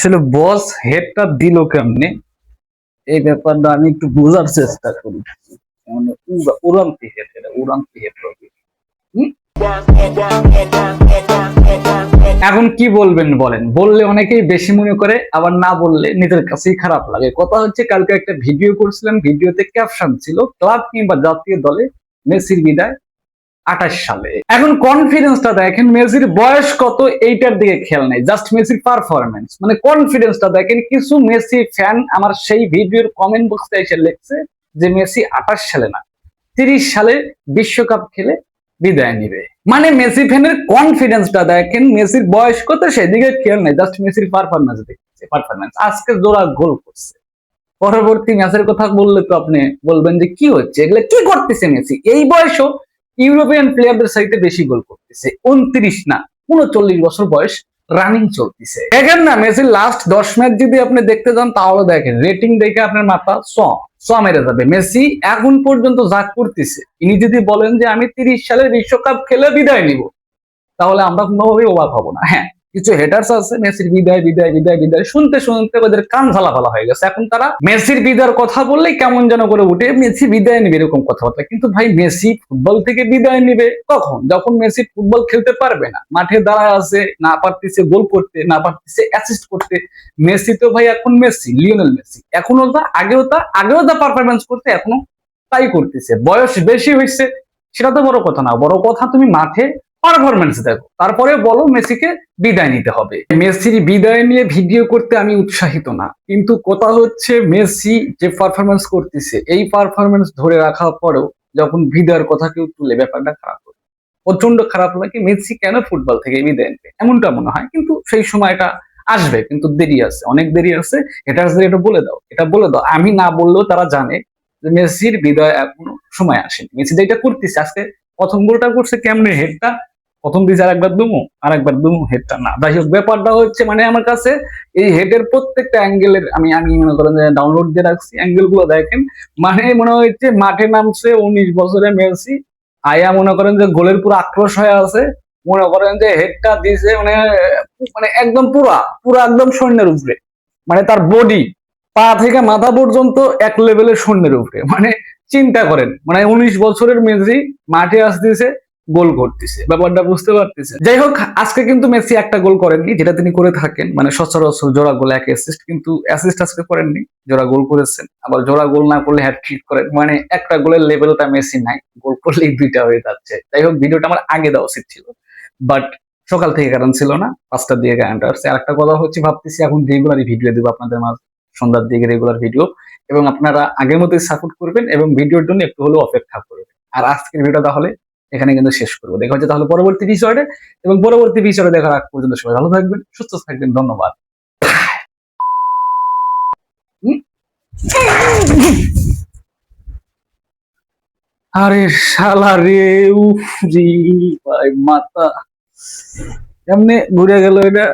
আসলে বস হেডটা দিল কেমনে? এই ব্যাপারটা আমি একটু বোঝার চেষ্টা করি। মানে উড়ান্তি হেড এটা উড়ান্তি হেড এখন কি বলবেন বলেন? বললে অনেকেই বেশি মনে করে, আবার না বললে নিজের কাছেই খারাপ লাগে। কথা হচ্ছে, কালকে একটা ভিডিও করছিলাম ভিডিওতে ক্যাপশন ছিল, ক্লাব কিংবা জাতীয় দলে মেসির বিদায়। আঠাশ সালে। এখন কনফিডেন্সটা দেখেন মেসির বয়স কত এইটার দিকে খেয়াল নেই জাস্ট মেসির পারফরমেন্স মানে কনফিডেন্সটা দেখেন কিছু মেসি ফ্যান আমার সেই ভিডিওর কমেন্ট বক্সে এসে লিখছে যে মেসি আঠাশ সালে না, তিরিশ সালে বিশ্বকাপ খেলে বিদায় নিবে। মানে মেসি ফ্যানের কনফিডেন্সটা দেখেন মেসির বয়স কত সেদিকে খেয়াল নেই জাস্ট মেসির পারফরমেন্স দেখছে পারফরমেন্স আজকে জোড়া গোল করছে। পরবর্তী ম্যাচের কথা বললে তো আপনি বলবেন যে কি হচ্ছে? এগুলো কি করতেছে মেসি? এই বয়সও ইউরোপিয়ান প্লেয়ারদের সাইতে বেশি গোল করতেছে। উনত্রিশ না, উনচল্লিশ বছর বয়স রানিং চলতেছে। দেখেন না, মেসির লাস্ট দশ ম্যাচ যদি আপনি দেখতে যান, তাহলে দেখেন রেটিং দেখে আপনার মাথা স স মেরে যাবে। মেসি এখন পর্যন্ত যা করতেছে, ইনি যদি বলেন যে আমি তিরিশ সালের বিশ্বকাপ খেলে বিদায় নিব, তাহলে আমরা কোনোভাবেই অবাক হব না। হ্যাঁ কিছু হেটার্স আছে, মেসির বিদায় বিদায় বিদায় বিদায়, শুনতে শুনতে ওদের কান ঝালা ভালা হয়ে গেছে। এখন তারা মেসির বিদায়ের কথা বললেই কেমন যেন করে উঠে, মেসি বিদায় নিবে এরকম কথাবার্তা। কিন্তু ভাই, মেসি ফুটবল থেকে বিদায় নিবে কখন? যখন মেসি ফুটবল খেলতে পারবে না, মাঠে দাঁড়ায় আছে, না পারতেছে গোল করতে, না পারতেছে অ্যাসিস্ট করতে, মেসি তো ভাই এখন মেসি, লিওনেল মেসি। এখনও তা, আগেও তা আগেও তা পারফরমেন্স করতে এখনও তাই করতেছে। বয়স বেশি হয়েছে, সেটা তো বড় কথা না। বড় কথা তুমি মাঠে পারফরমেন্স দেখো। তারপরে বলো মেসিকে বিদায় নিতে হবে। মেসির বিদায় নিয়ে ভিডিও করতে আমি উৎসাহিত না। কিন্তু কথা হচ্ছে মেসি যে পারফরমেন্স করতেছে, এই পারফরমেন্স ধরে রাখার পরেও যখন বিদায়ের কথা কেউ তুলে, ব্যাপারটা খারাপ হবে প্রচণ্ড খারাপ লাগে মেসি কেন ফুটবল থেকে বিদায় নেবে? এমনটা মনে হয়। কিন্তু সেই সময়টা আসবে, কিন্তু দেরি আছে। অনেক দেরি আছে। এটা আসলে এটা বলে দাও। এটা বলে দাও। আমি না বললেও তারা জানে যে মেসির বিদায় এখনও সময় আসেনি। মেসি যেটা করতেছে, আজকে প্রথম গোলটা করছে কেমনে? হেডটা প্রথম দিয়েছে আর একবার দুমু আর একবার দুমু হেডটা না, যাই হোক, ব্যাপারটা হচ্ছে মানে আমার কাছে এই হেডের প্রত্যেকটা অ্যাঙ্গেলের আমি আমি মনে করেন যে ডাউনলোড দিয়ে রাখছি অ্যাঙ্গেলগুলো দেখেন। মানে মনে হচ্ছে মাঠে নামছে উনিশ বছরে মেসি। আয়া মনে করেন যে গোলের পুরো আক্রোশ হয়ে আছে। মনে করেন যে হেডটা দিছে মানে মানে একদম পুরা পুরা একদম সৈন্যের উপরে। মানে তার বডি পা থেকে মাথা পর্যন্ত এক লেভেলের সৈন্যের উপরে। মানে চিন্তা করেন মানে উনিশ বছরের মেসি মাঠে আসতেছে গোল করতেছে। ব্যাপারটা বুঝতে পারতেছে যাই হোক, আজকে কিন্তু মেসি একটা গোল করেননি, যেটা তিনি করে থাকেন। মানে সচরাচর জোড়া গোল এক অ্যাসিস্ট কিন্তু অ্যাসিস্ট আজকে করেননি, জোড়া গোল করেছেন। আবার জোড়া গোল না করলে হ্যাটট্রিক করেন। মানে একটা গোলের লেভেলটা মেসি নাই, গোল করলেই দুইটা হয়ে যাচ্ছে। যাই হোক, ভিডিওটা আমার আগে দেওয়া উচিত ছিল। বাট সকাল থেকে কারণ ছিল না, পাঁচটার দিকে কারেন্ট আসছে। আর একটা কথা হচ্ছে, ভাবতেছি এখন রেগুলারই ভিডিও দেবো আপনাদের মাঝে, সন্ধ্যার দিকে রেগুলার ভিডিও এবং আপনারা আগের মতোই সাপোর্ট করবেন এবং ভিডিওর জন্য একটু হলেও অপেক্ষা করবেন। আর আজকের ভিডিও তাহলে এখানে কিন্তু শেষ করব দেখা হচ্ছে তাহলে পরবর্তী বিষয়ে এবং পরবর্তী বিষয়ে দেখার আগ পর্যন্ত সবাই ভালো থাকবেন, সুস্থ থাকবেন, ধন্যবাদ? আরে শালা রে, উফ রে ভাই মাথা এমনি ঘুরে গেল এটা।